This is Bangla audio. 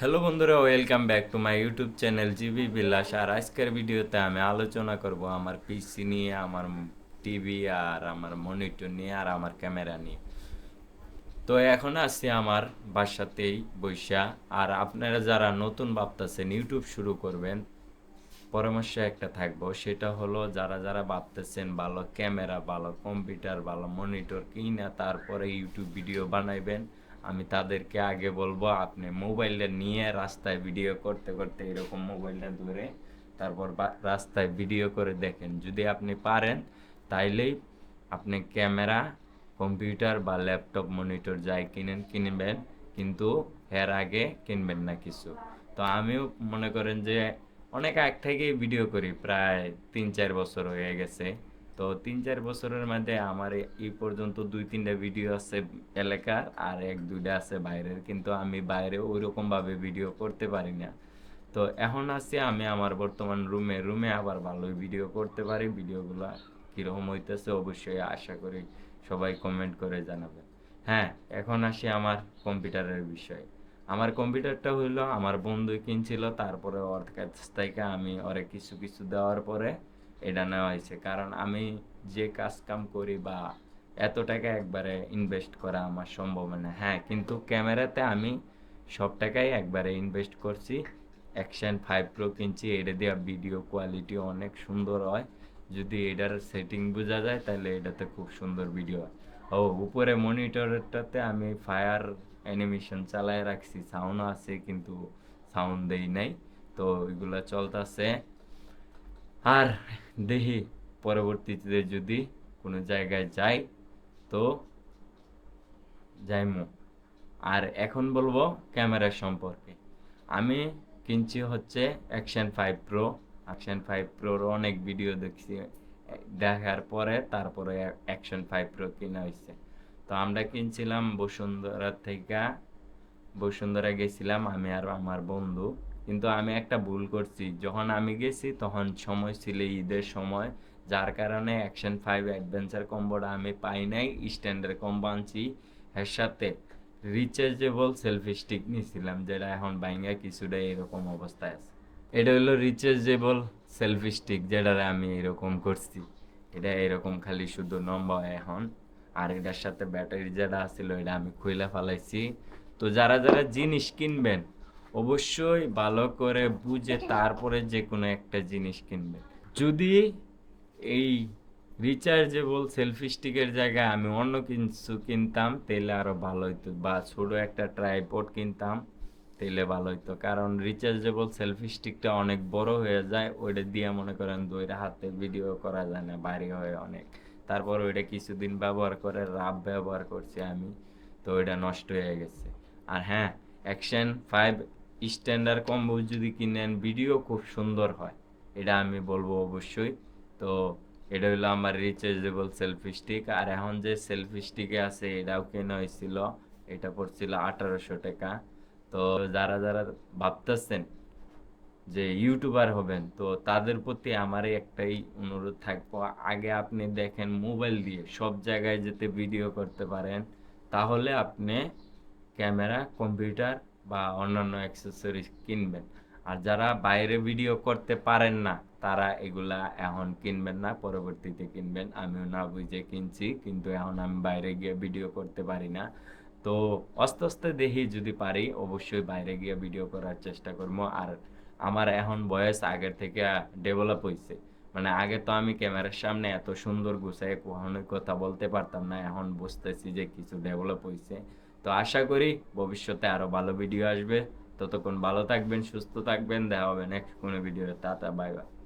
হ্যালো বন্ধুরা welcome back to my YouTube channel GB Bilas আর আজকের ভিডিওতে আমি আলোচনা করব আমার পিসি নিয়ে, আমার টিভি আর আমার মনিটর নিয়ে, আর আমার ক্যামেরা নিয়ে। তো এখন আসছি আমার বাসাতেই বৈশা আর আপনারা যারা নতুন ভাবতেছেন ইউটিউব শুরু করবেন, পরামর্শ একটা থাকব, সেটা হলো যারা যারা ভাবতেছেন ভালো ক্যামেরা ভালো কম্পিউটার ভালো মনিটর কিনা, তারপরে ইউটিউব ভিডিও বানাইবেন। আমি তাদেরকে আগে বলব, আপনি মোবাইলটা নিয়ে রাস্তায় ভিডিও করতে করতে এরকম মোবাইলটা ধরে তারপর রাস্তায় ভিডিও করে দেখেন। যদি আপনি পারেন, তাইলেই আপনি ক্যামেরা, কম্পিউটার বা ল্যাপটপ মনিটর যাই কিনেন, কিনবেন, কিন্তু এর আগে কিনবেন না কিছু। তো আমিও মনে করেন যে অনেক আগ থেকেই ভিডিও করি, প্রায় তিন চার বছর হয়ে গেছে। তো তিন চার বছরের মধ্যে আমার এই পর্যন্ত দুই তিনটা ভিডিও আছে এলাকার, আর এক দুইটা আছে বাইরের। কিন্তু আমি বাইরে ওইরকম ভাবে ভিডিও করতে পারি না। তো এখন আছি আমি আমার বর্তমান রুমে রুমে আবার ভালোই ভিডিও করতে পারি। ভিডিওগুলো কীরকম হইতেছে অবশ্যই আশা করি সবাই কমেন্ট করে জানাবে। হ্যাঁ এখন আসি আমার কম্পিউটারের বিষয়ে। আমার কম্পিউটারটা হইল, আমার বন্ধু কিনছিল, তারপরে ওর কাছ থেকে আমি ওরে কিছু কিছু দেওয়ার পরে এটা নেওয়া হয়েছে। কারণ আমি যে কাজ কাম করি বা এত টাকা একবারে ইনভেস্ট করা আমার সম্ভব না। হ্যাঁ কিন্তু ক্যামেরাতে আমি সব টাকাই একবারে ইনভেস্ট করছি। অ্যাকশন ফাইভ প্রো কিনছি, এটা দিয়ে ভিডিও কোয়ালিটি অনেক সুন্দর হয়। যদি এটার সেটিং বোঝা যায়, তাহলে এটাতে খুব সুন্দর ভিডিও হয়। ও, উপরে মনিটরটাতে আমি ফায়ার অ্যানিমেশন চালায় রাখছি। সাউন্ড আছে, কিন্তু সাউন্ড দেই নাই। তো এগুলো চলতেছে। আর দেখি পরবর্তীতে যদি কোনো জায়গায় যাই, তো যাইমু। আর এখন বলব ক্যামেরা সম্পর্কে। আমি কিনছি হচ্ছে action five pro action five প্রোর অনেক ভিডিও দেখছি। দেখার পরে তারপরে অ্যাকশন ফাইভ প্রো কিনা হয়েছে তো আমরা কিনছিলাম বসুন্ধরা থেকে। বসুন্ধরা গেছিলাম আমি আর আমার বন্ধু। কিন্তু আমি একটা ভুল করছি। যখন আমি গেছি, তখন সময় ছিল ঈদের সময়। যার কারণে অ্যাকশন ফাইভ অ্যাডভেঞ্চার কম্বোটা আমি পাই নাই স্ট্যান্ডার্ড কম্বো আনছি এর সাথে। রিচার্জেবল সেলফি স্টিক নিয়েছিলাম যেটা এখন বাইঙ্গা কিছুটা এরকম অবস্থায় আছে। এটা হলো রিচার্জেবল সেলফি স্টিক যেটা আমি এরকম করছি। এটা এরকম খালি শুধু নম্বর এখন। আর এটার সাথে ব্যাটারি যেটা আছিল, এটা আমি খুইলা ফেলাইছি। তো যারা যারা জিনিস কিনবেন অবশ্যই ভালো করে বুঝে তারপরে যে কোনো একটা জিনিস কিনবেন। যদি এই রিচার্জেবল সেলফি স্টিকের জায়গায় আমি অন্য কিছু কিনতাম তাহলে আরও ভালো হইতো। বা ছোট একটা ট্রাইপড কিনতাম তাহলে ভালো হইতো। কারণ রিচার্জেবল সেলফি স্টিকটা অনেক বড় হয়ে যায় ওইটা দিয়ে মনে করেন দুইটা হাতে ভিডিও করা যায় না বাড়ি হয়ে অনেক। তারপর ওইটা কিছুদিন ব্যবহার করে রাব ব্যবহার করছি আমি তো ওইটা নষ্ট হয়ে গেছে। আর হ্যাঁ অ্যাকশন ফাইভ স্ট্যান্ডার্ড কম্বো যদি কিনেন ভিডিও খুব সুন্দর হয়। এটা আমি বলব অবশ্যই। তো এটা হলো আমার রিচার্জেবল সেলফি স্টিক আর এখন যে সেলফি স্টিকে আছে, এটাও কেনা হয়েছিল। এটা পড়ছিল আঠারোশো টাকা। তো যারা যারা ভাবতেছেন যে ইউটিউবার হবেন, তো তাদের প্রতি আমার একটাই অনুরোধ থাকব। আগে আপনি দেখেন মোবাইল দিয়ে সব জায়গায় যেতে ভিডিও করতে পারেন। তাহলে আপনি ক্যামেরা কম্পিউটার বা অন্যান্য অ্যাক্সেসরিজ কিনবেন। আর যারা বাইরে ভিডিও করতে পারেন না, তারা এগুলা এখন কিনবেন না, পরবর্তীতে কিনবেন। আমিও না বুঝে কিনছি, কিন্তু এখন আমি বাইরে গিয়ে ভিডিও করতে পারি না। তো আস্তে আস্তে দেখি যদি পারি, অবশ্যই বাইরে গিয়ে ভিডিও করার চেষ্টা করব। আর আমার এখন বয়স আগের থেকে ডেভেলপ হয়েছে মানে আগে তো আমি ক্যামেরার সামনে এত সুন্দর গুছায় কখনোই কথা বলতে পারতাম না, এখন বুঝতেছি যে কিছু ডেভেলপ হয়েছে তো আশা করি ভবিষ্যতে আরও ভালো ভিডিও আসবে। ততক্ষণ ভালো থাকবেন, সুস্থ থাকবেন। দেখা হবে নেক্সট কোনো ভিডিও তা। Bye bye